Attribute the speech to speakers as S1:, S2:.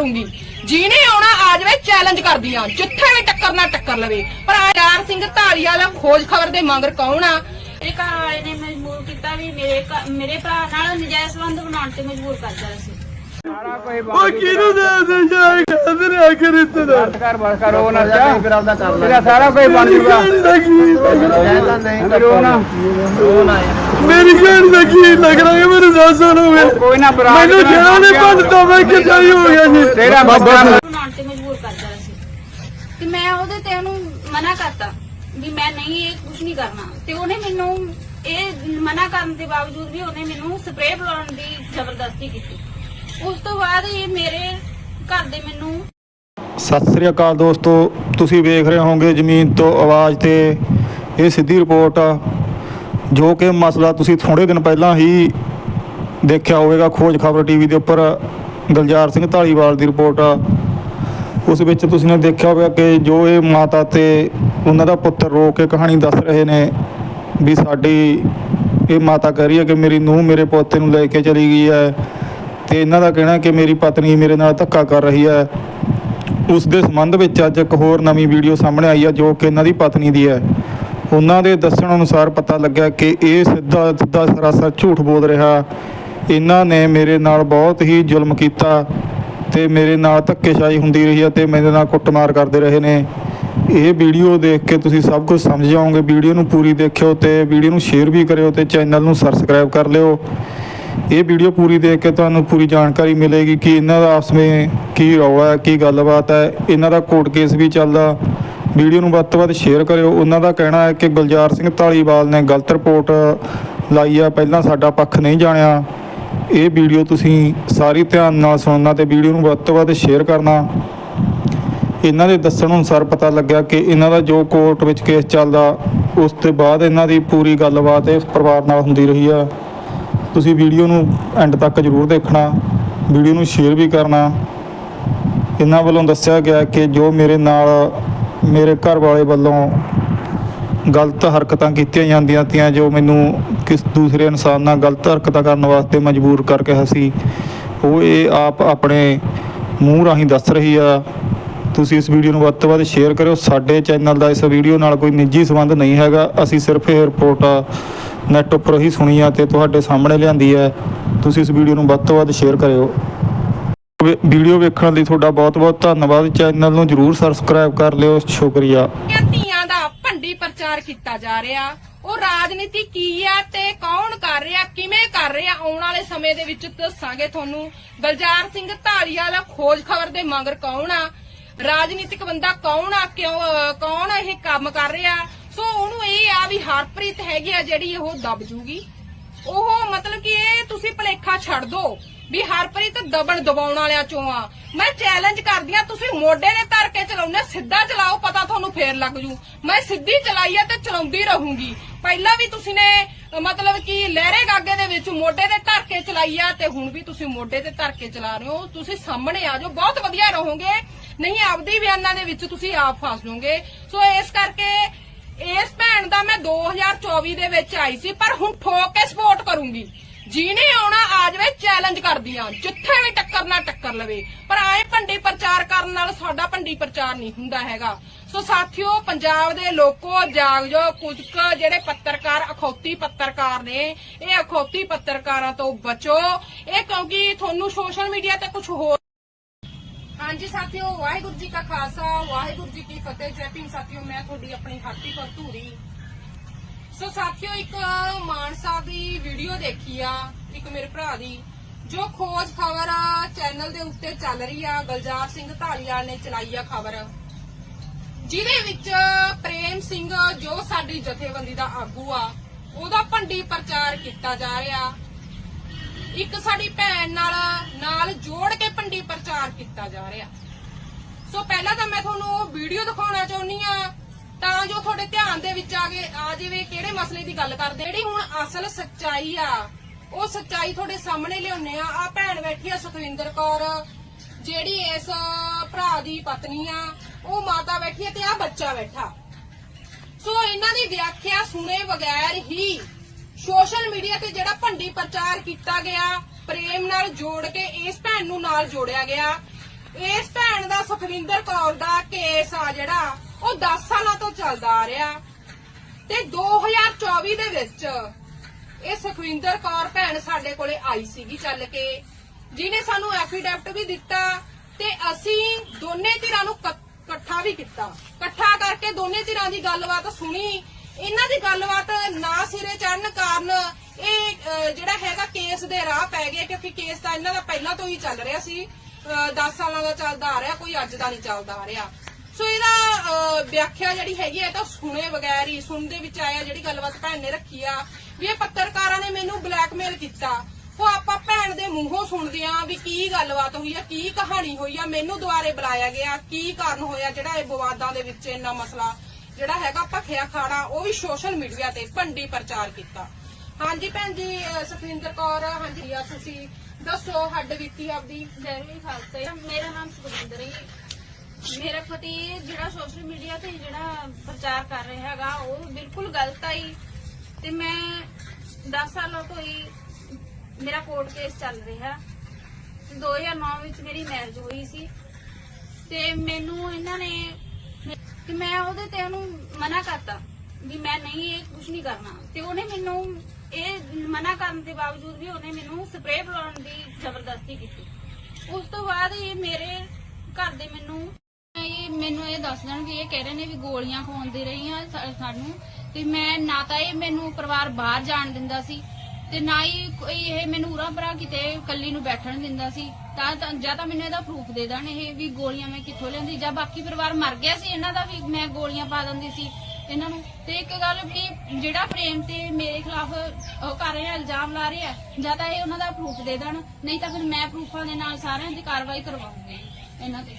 S1: ਕਰੂੰਗੀ ਜਿਹਨੇ ਆਉਣਾ ਆ ਜਾਵੇ ਚੈਲੰਜ ਕਰਦੀ ਆ। ਜਿੱਥੇ ਵੀ ਟੱਕਰ ਨਾ ਟੱਕਰ ਲਵੇ। ਪਰ ਆਯਾਰ ਸਿੰਘ ਢਾਲੀਵਾਲ ਖੋਜ ਖਬਰ ਦੇ ਮੰਗਰ ਕੌਣ ਆ?
S2: ਮੇਰੇ ਘਰ ਵਾਲੇ ਨੇ ਮਜਬੂਰ ਕੀਤਾ ਵੀ ਮੇਰੇ ਘ- ਮੇਰੇ ਭਰਾ ਨਾਲ ਨਜਾਇਜ਼ ਸੰਬੰਧ ਬਣਾਉਣ ਤੇ ਮਜਬੂਰ ਕਰਦਾ ਸੀ।
S3: ਉਹ ਕਿਹਨੂੰ ਦੇ ਦੇ ਜਾਏ ਕਹਿੰਦੇ ਆ ਕੇ ਰਿਸ਼ਤੇ ਦਾ।
S4: ਕਰ ਬਸ ਕਰ ਉਹ ਨਾ ਜਾ।
S3: ਫਿਰ ਆਪਦਾ ਕਰ
S4: ਤੇਰਾ ਸਾਰਾ ਕੁਝ ਬਣ ਜੂਗਾ।
S3: ਕਹਿੰਦਾ ਨਹੀਂ
S4: ਉਹ ਨਾ।
S3: ਮੇਰੀ ਕਹਿਣ ਦਾ ਕੀ ਲੱਗ ਰਿਹਾ ਹੈ? ਮੈਨੂੰ ਦੱਸ ਸੁਣੋ
S4: ਕੋਈ ਨਾ ਬਰਾਤ
S3: ਮੈਨੂੰ ਜਿਹੜਾ ਨੇ ਭੰਨਤਾ ਮੈਂ ਕਿੱਦਾਂ ਹੀ ਹੋ ਗਿਆ ਜੀ
S4: ਤੇਰਾ
S2: ਬਣਾਉਣ ਤੇ ਮਜਬੂਰ ਕਰਦਾ ਸੀ। ਤੇ ਮੈਂ ਉਹਦੇ ਤੇ ਉਹਨੂੰ ਮਨਾ ਕਰਤਾ ਵੀ ਮੈਂ ਨਹੀਂ ਇਹ ਕੁਝ ਨਹੀਂ ਕਰਨਾ। ਤੇ ਉਹਨੇ ਮੈਨੂੰ ਇਹ ਮਨਾ ਕਰਨ ਦੇ ਬਾਵਜੂਦ ਵੀ ਉਹਨੇ ਮੈਨੂੰ ਸਪਰੇਅ ਬੁਲਾਉਣ ਦੀ ਜ਼ਬਰਦਸਤੀ ਕੀਤੀ। ਉਸ ਤੋਂ ਬਾਅਦ ਇਹ ਮੇਰੇ ਘਰ ਦੇ ਮੈਨੂੰ
S5: ਸਤਿ ਸ੍ਰੀ ਅਕਾਲ ਦੋਸਤੋ ਤੁਸੀਂ ਵੇਖ ਰਹੇ ਹੋਵੋਗੇ ਜ਼ਮੀਨ ਤੋਂ ਆਵਾਜ਼ ਤੇ ਇਹ ਸਿੱਧੀ ਰਿਪੋਰਟ ਆ। ਜੋ ਕਿ ਮਸਲਾ ਤੁਸੀਂ ਥੋੜੇ ਦਿਨ ਪਹਿਲਾਂ ਹੀ ਦੇਖਿਆ ਹੋਵੇਗਾ ਖੋਜ ਖਬਰ ਟੀਵੀ ਦੇ ਉੱਪਰ ਗਲਜਾਰ ਸਿੰਘ ਢਾਲੀਵਾਲ ਦੀ ਰਿਪੋਰਟ। ਆ ਉਸ ਵਿੱਚ ਤੁਸੀਂ ਨੇ ਦੇਖਿਆ ਹੋਵੇਗਾ ਕਿ ਜੋ ਇਹ ਮਾਤਾ ਤੇ ਉਹਨਾਂ ਦਾ ਪੁੱਤਰ ਰੋ ਕੇ ਕਹਾਣੀ ਦੱਸ ਰਹੇ ਨੇ ਵੀ ਸਾਡੀ ਇਹ ਮਾਤਾ ਕਹਿ ਰਹੀ ਹੈ ਕਿ ਮੇਰੀ ਨੂੰਹ ਮੇਰੇ ਪੋਤੇ ਨੂੰ ਲੈ ਕੇ ਚਲੀ ਗਈ ਹੈ ਤੇ ਇਹਨਾਂ ਦਾ ਕਹਿਣਾ ਕਿ ਮੇਰੀ ਪਤਨੀ ਮੇਰੇ ਨਾਲ ਧੱਕਾ ਕਰ ਰਹੀ ਹੈ। ਉਸ ਦੇ ਸੰਬੰਧ ਵਿੱਚ ਅੱਜ ਇੱਕ ਹੋਰ ਨਵੀਂ ਵੀਡੀਓ ਸਾਹਮਣੇ ਆਈ ਹੈ ਜੋ ਕਿ ਇਹਨਾਂ ਦੀ ਪਤਨੀ ਦੀ ਹੈ। ਉਹਨਾਂ ਦੇ ਦੱਸਣ ਅਨੁਸਾਰ ਪਤਾ ਲੱਗਿਆ ਕਿ ਇਹ ਸਿੱਧਾ ਸਿੱਧਾ ਸਰਾਸਰ ਝੂਠ ਬੋਲ ਰਿਹਾ। ਇਹਨਾਂ ਨੇ ਮੇਰੇ ਨਾਲ ਬਹੁਤ ਹੀ ਜ਼ੁਲਮ ਕੀਤਾ ਤੇ ਮੇਰੇ ਨਾਲ ਧੱਕੇਸ਼ਾਹੀ ਹੁੰਦੀ ਰਹੀ ਹੈ ਤੇ ਮੇਰੇ ਨਾਲ ਕੁੱਟਮਾਰ ਕਰਦੇ ਰਹੇ ਨੇ। ਇਹ ਵੀਡੀਓ ਦੇਖ ਕੇ ਤੁਸੀਂ ਸਭ ਕੁਝ ਸਮਝ ਜਾਓਗੇ। ਵੀਡੀਓ ਨੂੰ ਪੂਰੀ ਦੇਖਿਓ ਤੇ ਵੀਡੀਓ ਨੂੰ ਸ਼ੇਅਰ ਵੀ ਕਰਿਓ ਤੇ ਚੈਨਲ ਨੂੰ ਸਬਸਕ੍ਰਾਈਬ ਕਰ ਲਿਓ। ਇਹ ਵੀਡੀਓ ਪੂਰੀ ਦੇਖ ਕੇ ਤੁਹਾਨੂੰ ਪੂਰੀ ਜਾਣਕਾਰੀ ਮਿਲੇਗੀ ਕਿ ਇਹਨਾਂ ਦਾ ਆਪਸ ਵਿੱਚ ਕੀ ਰੌਲਾ ਹੈ, ਕੀ ਗੱਲਬਾਤ ਹੈ। ਇਹਨਾਂ ਦਾ ਕੋਰਟ ਕੇਸ ਵੀ ਚੱਲਦਾ। ਵੀਡੀਓ ਨੂੰ ਵੱਧ ਤੋਂ ਵੱਧ ਸ਼ੇਅਰ ਕਰਿਓ। ਉਹਨਾਂ ਦਾ ਕਹਿਣਾ ਹੈ ਕਿ ਗੁਲਜ਼ਾਰ ਸਿੰਘ ਢਾਲੀਵਾਲ ਨੇ ਗਲਤ ਰਿਪੋਰਟ ਲਾਈ ਆ। ਪਹਿਲਾਂ ਸਾਡਾ ਪੱਖ ਨਹੀਂ ਜਾਣਿਆ। ਇਹ ਵੀਡੀਓ ਤੁਸੀਂ ਸਾਰੀ ਧਿਆਨ ਨਾਲ ਸੁਣਨਾ ਤੇ ਵੀਡੀਓ ਨੂੰ ਵੱਧ ਤੋਂ ਵੱਧ ਸ਼ੇਅਰ ਕਰਨਾ। ਇਹਨਾਂ ਦੇ ਦੱਸਣ ਅਨੁਸਾਰ ਪਤਾ ਲੱਗਿਆ ਕਿ ਇਹਨਾਂ ਦਾ ਜੋ ਕੋਰਟ ਵਿੱਚ ਕੇਸ ਚੱਲਦਾ, ਉਸ ਤੋਂ ਬਾਅਦ ਇਹਨਾਂ ਦੀ ਪੂਰੀ ਗੱਲਬਾਤ ਇਸ ਪਰਿਵਾਰ ਨਾਲ ਹੁੰਦੀ ਰਹੀ ਆ। ਤੁਸੀਂ ਵੀਡੀਓ ਨੂੰ ਐਂਡ ਤੱਕ ਜ਼ਰੂਰ ਦੇਖਣਾ। ਵੀਡੀਓ ਨੂੰ ਸ਼ੇਅਰ ਵੀ ਕਰਨਾ। ਇਹਨਾਂ ਵੱਲੋਂ ਦੱਸਿਆ ਗਿਆ ਕਿ ਜੋ ਮੇਰੇ ਨਾਲ ਮੇਰੇ ਘਰ ਵਾਲੇ ਵੱਲੋਂ ਗਲਤ ਹਰਕਤਾਂ ਕੀਤੀਆਂ ਜਾਂਦੀਆਂ ਤੀਆਂ, ਜੋ ਮੈਨੂੰ ਕਿਸ ਦੂਸਰੇ ਇਨਸਾਨ ਨਾਲ ਗਲਤ ਹਰਕਤਾਂ ਕਰਨ ਵਾਸਤੇ ਮਜਬੂਰ ਕਰ ਕਰਕੇ ਸੀ। ਉਹ ਇਹ ਆਪ ਆਪਣੇ ਮੂੰਹ ਰਾਹੀਂ ਦੱਸ ਰਹੀ ਆ। ਤੁਸੀਂ ਇਸ ਵੀਡੀਓ ਨੂੰ ਵੱਧ ਤੋਂ ਵੱਧ ਸ਼ੇਅਰ ਕਰਿਓ। ਸਾਡੇ ਚੈਨਲ ਦਾ ਇਸ ਵੀਡੀਓ ਨਾਲ ਕੋਈ ਨਿੱਜੀ ਸੰਬੰਧ ਨਹੀਂ ਹੈਗਾ। ਅਸੀਂ ਸਿਰਫ ਇਹ ਰਿਪੋਰਟ ਨੈਟ ਉੱਪਰ ਹੀ ਸੁਣੀ ਆ ਤੇ ਤੁਹਾਡੇ ਸਾਹਮਣੇ ਲਿਆਂਦੀ ਹੈ ਤੁਸੀਂ ਇਸ ਵੀਡੀਓ ਨੂੰ ਵੱਧ ਤੋਂ ਵੱਧ ਸ਼ੇਅਰ ਕਰਿਓ। ਵੀਡੀਓ ਵੇਖਣ ਲਈ ਤੁਹਾਡਾ ਬਹੁਤ ਬਹੁਤ ਧੰਨਵਾਦ। ਚੈਨਲ ਨੂੰ ਜਰੂਰ ਸਬਸਕ੍ਰਾਈਬ ਕਰ ਲਿਓ। ਸ਼ੁਕਰੀਆ।
S1: ਧੀਆਂ ਦਾ ਭੰਡੀ ਪ੍ਰਚਾਰ ਕੀਤਾ ਜਾ ਰਿਹਾ, ਉਹ ਰਾਜਨੀਤੀ ਕੀ ਆ ਤੇ ਕੌਣ ਕਰ ਰਿਹਾ, ਕਿਵੇਂ ਕਰ ਰਿਹਾ, ਆਉਣ ਵਾਲੇ ਸਮੇਂ ਦੇ ਵਿੱਚ ਦੱਸਾਂਗੇ ਤੁਹਾਨੂੰ। ਗਲਜਾਰ ਸਿੰਘ ਢਾਲੀਵਾਲ ਖੋਜ ਖਬਰ ਦੇ ਮੰਗਰ ਕੌਣ ਆ? ਰਾਜਨੀਤਿਕ ਬੰਦਾ ਕੌਣ ਆ? ਕਿਉਂ ਕੌਣ ਇਹ ਕੰਮ ਕਰ ਰਿਹਾ? ਸੋ ਉਹਨੂੰ ਇਹ ਆ ਵੀ ਹਰਪ੍ਰੀਤ ਹੈਗੀ ਆ ਜਿਹੜੀ ਉਹ ਦਬ ਜੂਗੀ। ਉਹ ਮਤਲਬ ਕਿ ਇਹ ਤੁਸੀਂ ਭਲੇਖਾ ਛੱਡ ਦੋ। ਵੀ ਹਰਪ੍ਰੀਤ ਦਬਣ ਦਬਾਉਣ ਵਾਲਿਆਂ ਚੋਂ ਆ। ਮੈਂ ਚੈਲੰਜ ਕਰਦੀ ਆ, ਤੁਸੀਂ ਮੋਢੇ ਦੇ ਧਰ ਕੇ ਚਲਾਉਂਦੇ ਸਿੱਧਾ ਚਲਾਓ, ਪਤਾ ਤੁਹਾਨੂੰ ਫੇਰ ਲੱਗ ਜੂ। ਮੈਂ ਸਿੱਧੀ ਚਲਾਈ ਆ ਤੇ ਚਲਾਉਂਦੀ ਰਹੂੰਗੀ। ਪਹਿਲਾਂ ਵੀ ਤੁਸੀਂ ਨੇ, ਮਤਲਬ ਕਿ ਲਹਿਰੇ ਗਾਗੇ ਦੇ ਵਿੱਚ ਮੋਢੇ ਤੇ ਧਰ ਕੇ ਚਲਾਈ ਆ ਤੇ ਹੁਣ ਵੀ ਤੁਸੀਂ ਮੋਢੇ ਤੇ ਧਰ ਕੇ ਚਲਾ ਰਹੇ ਹੋ। ਤੁਸੀਂ ਸਾਹਮਣੇ ਆ ਜਾਓ, ਬਹੁਤ ਵਧੀਆ ਰਹੋਗੇ। ਨਹੀਂ, ਆਪਦੀ ਬਿਆਨਾਂ ਦੇ ਵਿੱਚ ਤੁਸੀਂ ਆਪ ਫਸ ਜਾਓਗੇ। ਸੋ ਇਸ ਕਰਕੇ ਇਸ ਭੈਣ ਦਾ ਮੈਂ 2024 ਦੇ ਵਿੱਚ ਆਈ ਸੀ, ਪਰ ਹੁਣ ਠੋਕ ਕੇ ਸਪੋਰਟ ਕਰੂੰਗੀ। ਜਿਹਨੇ ਆਉਣਾ ਆ ਜਾਵੇ ਚੈਲੰਜ ਕਰਦੀ ਆ। ਜਿੱਥੇ ਵੀ ਟੱਕਰ ਨਾਲ ਟੱਕਰ ਲਵੇ। ਪਰ ਆਏ ਭੰਡੀ ਪ੍ਰਚਾਰ ਕਰਨ ਨਾਲ ਸਾਡਾ ਭੰਡੀ ਪ੍ਰਚਾਰ ਨਹੀਂ ਹੁੰਦਾ ਹੈਗਾ। ਸੋ ਸਾਥੀਓ, ਪੰਜਾਬ ਦੇ ਲੋਕੋ ਜਾਗ ਜੋ ਕੁਝ ਜਿਹੜੇ ਪੱਤਰਕਾਰ, ਅਖੌਤੀ ਪੱਤਰਕਾਰ ਨੇ, ਇਹ ਅਖੌਤੀ ਪੱਤਰਕਾਰਾਂ ਤੋਂ ਬਚੋ। ਇਹ ਕਿਉਂਕਿ ਤੁਹਾਨੂੰ ਸੋਸ਼ਲ ਮੀਡੀਆ ਤੇ ਕੁਝ ਹੋਰ ਹਾਂਜੀ ਸਾਥੀਓ, ਵਾਹਿਗੁਰੂ ਜੀ ਕਾ ਖਾਲਸਾ, ਵਾਹਿਗੁਰੂ ਜੀ ਕੀ ਫਤਿਹ। ਜੈ ਭੀਮ ਸਾਥੀਓ, ਮੈਂ ਤੁਹਾਡੀ ਆਪਣੀ ਹਾਤੀ ਧੂਰੀ। ਸੋ ਸਾਥੀਓ, ਇੱਕ ਮਾਨਸਾ ਦੀ ਵੀਡੀਓ ਦੇਖੀ ਆ, ਇੱਕ ਮੇਰੇ ਭਰਾ ਦੀ, ਜੋ ਖੋਜ ਖਬਰ ਚੈਨਲ ਦੇ ਉੱਤੇ ਚੱਲ ਰਹੀ ਆ, ਗਲਜਾਰ ਸਿੰਘ ਢਾਲੀਵਾਲ ਨੇ ਚਲਾਈ ਆ ਖਬਰ। ਜਿਹਦੇ ਵਿੱਚ ਪ੍ਰੇਮ ਸਿੰਘ, ਜੋ ਸਾਡੀ ਜਥੇਬੰਦੀ ਦਾ ਆਗੂ ਆ, ਉਹਦਾ ਭੰਡੀ ਪ੍ਰਚਾਰ ਕੀਤਾ ਜਾ ਰਿਹਾ। ਇੱਕ ਸਾਡੀ ਭੈਣ ਨਾਲ ਨਾਲ ਜੋੜ ਕੇ ਭੰਡੀ ਪ੍ਰਚਾਰ ਕੀਤਾ ਜਾ ਰਿਹਾ। ਸੋ ਪਹਿਲਾਂ ਤਾਂ ਮੈਂ ਤੁਹਾਨੂੰ ਉਹ ਵੀਡੀਓ ਦਿਖਾਉਣਾ ਚਾਹੁੰਦੀ ਆ ਤਾਂ ਜੋ ਤੁਹਾਡੇ ਧਿਆਨ ਦੇ ਵਿੱਚ ਆ ਗਏ ਆ ਜਾਵੇ ਕਿਹੜੇ ਮਸਲੇ ਦੀ ਗੱਲ ਕਰਦੇ। ਜਿਹੜੀ ਹੁਣ ਅਸਲ ਸੱਚਾਈ ਆ, ਉਹ ਸੱਚਾਈ ਤੁਹਾਡੇ ਸਾਹਮਣੇ ਲਿਆਉਨੇ ਆ। ਆ ਭੈਣ ਬੈਠੀ ਆ ਸੁਖਵਿੰਦਰ ਕੌਰ, ਜਿਹੜੀ ਇਸ ਭਰਾ ਦੀ ਪਤਨੀ ਆ, ਉਹ ਮਾਤਾ ਬੈਠੀ ਆ ਤੇ ਆ ਬੱਚਾ ਬੈਠਾ। ਸੋ ਇਹਨਾਂ ਦੀ ਵਿਆਖਿਆ ਸੁਣੇ ਬਗੈਰ ਹੀ ਸੋਸ਼ਲ ਮੀਡੀਆ ਤੇ ਜਿਹੜਾ ਭੰਡੀ ਪ੍ਰਚਾਰ ਕੀਤਾ ਗਿਆ, ਪ੍ਰੇਮ ਨਾਲ ਜੋੜ ਕੇ ਇਸ ਭੈਣ ਨੂੰ ਨਾਲ ਜੋੜਿਆ ਗਿਆ। ਇਸ ਭੈਣ ਦਾ ਸੁਖਵਿੰਦਰ ਕੌਰ ਦਾ ਕੇਸ ਆ ਜਿਹੜਾ ਉਹ 10 ਸਾਲਾਂ ਤੋਂ ਚੱਲਦਾ ਆ ਰਿਹਾ। ਤੇ 2024 ਦੇ ਵਿੱਚ ਇਹ ਸੁਖਵਿੰਦਰ ਕੌਰ ਭੈਣ ਸਾਡੇ ਕੋਲੇ ਆਈ ਸੀਗੀ ਚੱਲ ਕੇ, ਜਿਹਨੇ ਸਾਨੂੰ ਐਫੀਡੈਵਿਟ ਵੀ ਦਿੱਤਾ ਤੇ ਅਸੀਂ ਦੋਨੇ ਧਿਰਾਂ ਨੂੰ ਕ- ਇਕੱਠਾ ਵੀ ਕੀਤਾ। ਇਕੱਠਾ ਕਰਕੇ ਦੋਨੇ ਧਿਰਾਂ ਦੀ ਗੱਲਬਾਤ ਸੁਣੀ। ਇਹਨਾਂ ਦੀ ਗੱਲਬਾਤ ਨਾ ਸਿਰੇ ਚੜਨ ਕਾਰਨ ਇਹ ਜਿਹੜਾ ਹੈਗਾ ਕੇਸ ਦੇ ਰਾਹ ਪੈ ਗਏ, ਕਿਉਂਕਿ ਕੇਸ ਤਾਂ ਇਹਨਾਂ ਦਾ ਪਹਿਲਾਂ ਤੋਂ ਹੀ ਚੱਲ ਰਿਹਾ ਸੀ। 10 ਸਾਲਾਂ ਦਾ ਚੱਲਦਾ ਆ ਰਿਹਾ, ਕੋਈ ਅੱਜ ਦਾ ਨਹੀਂ ਚੱਲਦਾ ਆ ਰਿਹਾ। ਸੋ ਇਹਦਾ ਵਿਆਖਿਆ ਜਿਹੜੀ ਹੈਗੀ ਹੈ ਤਾਂ ਸੁਣੇ ਬਗੈਰ ਹੀ ਸੁਣ ਦੇ ਵਿੱਚ ਆਇਆ ਜਿਹੜੀ ਗੱਲਬਾਤ ਭੈਣ ਨੇ ਰੱਖੀ ਆ ਵੀ ਇਹ ਪੱਤਰਕਾਰਾਂ ਨੇ ਮੈਨੂੰ ਬਲੈਕਮੇਲ ਕੀਤਾ। ਉਹ ਆਪਾਂ ਭੈਣ ਦੇ ਮੂੰਹੋਂ ਸੁਣਦੇ ਆ ਵੀ ਕੀ ਗੱਲਬਾਤ ਹੋਈ ਆ ਕੀ ਕਹਾਣੀ ਹੋਈ ਆ ਮੈਨੂੰ ਦੁਆਰੇ ਬੁਲਾਇਆ ਗਿਆ ਕੀ ਕਾਰਨ ਹੋਇਆ ਜਿਹੜਾ ਇਹ ਵਿਵਾਦਾਂ ਦੇ ਵਿੱਚ ਇੰਨਾ ਮਸਲਾ ਜਿਹੜਾ ਹੈਗਾ ਭਖਿਆ ਖਾੜਾ ਉਹ ਵੀ ਸੋਸ਼ਲ ਮੀਡੀਆ ਤੇ ਭੰਡੀ ਪ੍ਰਚਾਰ ਕੀਤਾ। ਹਾਂਜੀ ਭੈਣ ਜੀ ਅਹ, ਸੁਖਵਿੰਦਰ ਕੌਰ ਹਾਂਜੀ ਆ ਤੁਸੀਂ ਦੱਸੋ ਹੱਡ ਬੀਤੀ ਆਪਦੀ।
S2: ਜੈ ਖਾਲਸਾ ਮੇਰਾ ਨਾਮ ਸੁਖਵਿੰਦਰ ਹੈ ਮੇਰਾ ਪਤੀ ਜਿਹੜਾ ਸੋਸ਼ਲ ਮੀਡੀਆ ਤੇ ਜਿਹੜਾ ਪ੍ਰਚਾਰ ਕਰ ਰਿਹਾ ਹੈਗਾ, ਉਹ ਬਿਲਕੁਲ ਗਲਤ ਆਈ ਤੇ ਮੈਂ 10 ਸਾਲਾਂ ਤੋਂ ਹੀ ਮੇਰਾ ਕੋਰਟ ਕੇਸ ਚੱਲ ਰਿਹਾ। 2009 ਵਿੱਚ ਮੇਰੀ ਮੈਰਿਜ ਹੋਈ ਸੀ। ਤੇ ਮੈਨੂੰ ਇਹਨਾਂ ਨੇ ਕਿ ਮੈਂ ਉਹਦੇ ਤੇ ਉਹਨੂੰ ਮਨਾ ਕਰਤਾ ਵੀ ਮੈਂ ਨਹੀਂ ਇਹ ਕੁਝ ਨਹੀਂ ਕਰਨਾ। ਤੇ ਉਹਨੇ ਮੈਨੂੰ ਇਹ ਮਨਾ ਕਰਨ ਦੇ ਬਾਵਜੂਦ ਵੀ ਉਹਨੇ ਮੈਨੂੰ ਸਪਰੇਅ ਬੁਲਾਉਣ ਦੀ ਜ਼ਬਰਦਸਤੀ ਕੀਤੀ। ਉਸ ਤੋਂ ਬਾਅਦ ਇਹ ਮੇਰੇ ਘਰ ਦੇ ਮੈਨੂੰ ਮੈਨੂੰ ਇਹ ਦੱਸ ਦੇਣ ਵੀ ਇਹ ਕਹਿ ਰਹੇ ਨੇ ਵੀ ਗੋਲੀਆਂ ਖਵਾਉਂਦੇ ਰਹੀਆਂ ਸਾ- ਸਾਨੂੰ। ਤੇ ਮੈਂ ਨਾ ਤਾਂ ਇਹ ਮੈਨੂੰ ਪਰਿਵਾਰ ਬਾਹਰ ਜਾਣ ਦਿੰਦਾ ਸੀ ਤੇ ਨਾ ਹੀ ਕੋਈ ਇਹ ਮੈਨੂੰ ਉਰਾ ਪਰਾ ਕਿਤੇ ਇਕੱਲੀ ਨੂੰ ਬੈਠਣ ਦਿੰਦਾ ਸੀ। ਤਾਂ ਤਾਂ- ਜਾਂ ਤਾਂ ਮੈਨੂੰ ਇਹਦਾ ਪ੍ਰੂਫ ਦੇ ਦੇਣ ਇਹ ਵੀ ਗੋਲੀਆਂ ਮੈਂ ਕਿੱਥੋਂ ਲਿਆਂਦੀ। ਜਾਂ ਬਾਕੀ ਪਰਿਵਾਰ ਮਰ ਗਿਆ ਸੀ, ਇਹਨਾਂ ਦਾ ਵੀ ਮੈਂ ਗੋਲੀਆਂ ਪਾ ਦਿੰਦੀ ਸੀ ਇਹਨਾਂ ਨੂੰ। ਤੇ ਇੱਕ ਗੱਲ ਵੀ ਜਿਹੜਾ ਪ੍ਰੇਮ ਤੇ ਮੇਰੇ ਖਿਲਾਫ ਉਹ ਕਰ ਰਿਹਾ, ਇਲਜ਼ਾਮ ਲਾ ਰਿਹਾ, ਜਾਂ ਤਾਂ ਇਹ ਉਹਨਾਂ ਦਾ ਪ੍ਰੂਫ ਦੇ ਦੇਣ, ਨਹੀਂ ਤਾਂ ਫਿਰ ਮੈਂ ਪ੍ਰੂਫਾਂ ਦੇ ਨਾਲ ਸਾਰਿਆਂ ਦੀ ਕਾਰਵਾਈ ਕਰਵਾਉਂਗੀ ਇਹਨਾਂ ਤੇ।